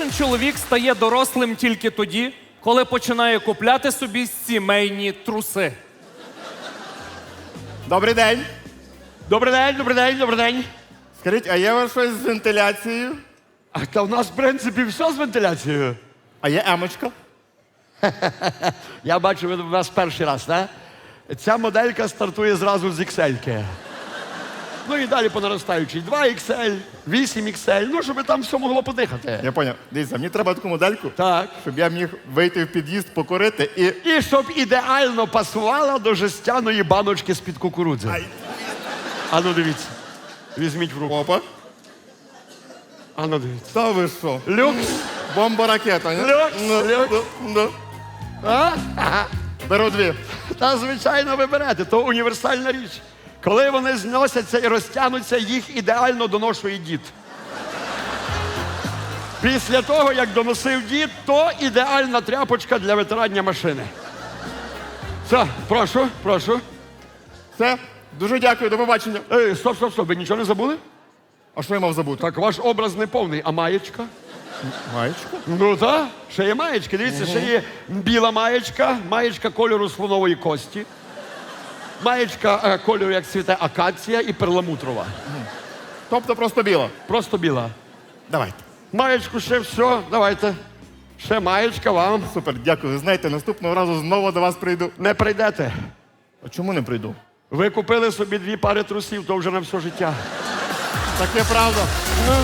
Кожен чоловік стає дорослим тільки тоді, коли починає купляти собі сімейні труси. Добрий день. Добрий день, добрий день, добрий день. Скажіть, а є у вас щось з вентиляцією? А та в нас, в принципі, все з вентиляцією. А є емочка? Я бачу, ви у нас перший раз, так? Ця моделька стартує зразу з XL. Ну і далі по наростаючій 2 XL, 8 XL, ну, щоб там все могло подихати. Я поняв. Дивіться, мені треба таку модельку, Так. щоб я міг вийти в під'їзд, покорити і. І щоб ідеально пасувала до жестяної баночки з-під кукурудзи. А ну дивіться. Візьміть в руку. Опа. А ну дивіться. Та ви що? Люкс. Бомба ракета, ні? Люкс, Ну, люкс. ну, ну. А? Ага. Беру дві. Та звичайно ви берете, то універсальна річ. Коли вони зносяться і розтягнуться, їх ідеально доношує дід. Після того, як доносив дід, то ідеальна тряпочка для витирання машини. Все, прошу, прошу. Все. Дуже дякую, до побачення. Ей, стоп, стоп, стоп, ви нічого не забули? А що я мав забути? Так ваш образ не повний, а маєчка? Маєчка? Ну так, ще є маєчки. Дивіться, ще є біла маєчка, маєчка кольору слонової кості, маєчка е, кольору, як цвіте акація і перламутрова. Тобто просто біла. Просто біла. Давайте. Маєчку ще все, давайте. Ще маєчка вам. Супер, дякую. Ви знаєте, наступного разу знову до вас прийду. Не прийдете. А чому не прийду? Ви купили собі дві пари трусів, то вже на все життя. Таке правда. Ну,